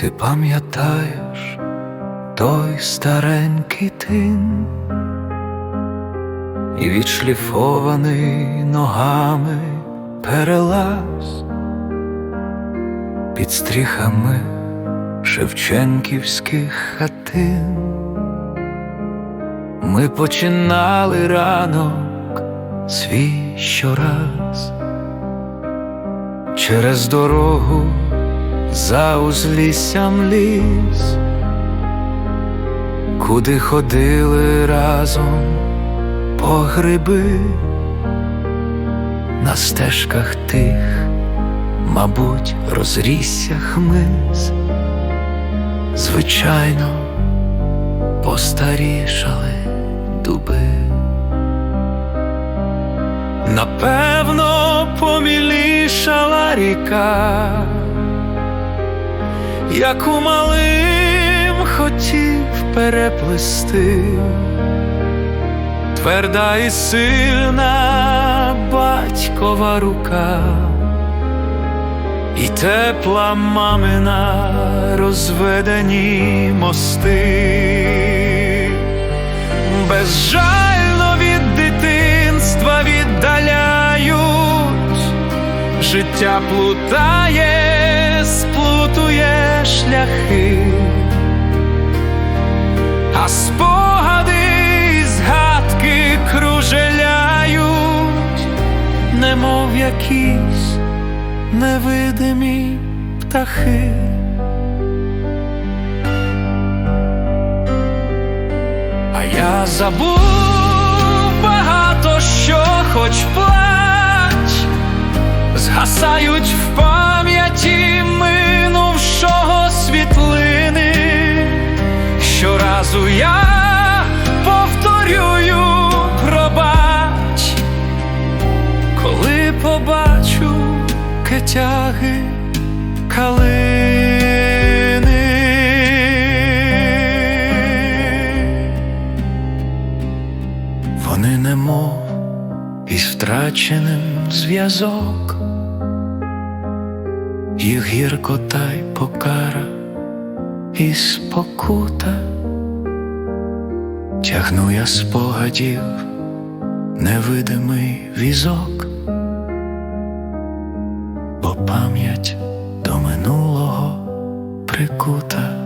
Ти пам'ятаєш той старенький тин? І відшліфований ногами перелаз? Під стріхами шевченківських хатин. Ми починали ранок свій щораз. Через дорогу за узліссям ліс, куди ходили разом по гриби, на стежках тих, мабуть, розрісся хмиз, звичайно, постарішали дуби. Напевно, помілішала ріка, яку малим хотів переплисти, тверда і сильна батькова рука, і тепла мамина розведені мости, безжально від дитинства віддаляють, життя плутає, сплутує шляхи, а спогади і згадки кружеляють, немов якісь невидимі птахи. А я забув багато що, хоч плач, згасають в пам'яті Щоразу я повторюю пробач, коли побачу кетяги калини. Вони немов із втраченим зв'язок, їх гіркота й покара і спокута, тягну я спогадів невидимий візок, бо пам'ять до минулого прикута.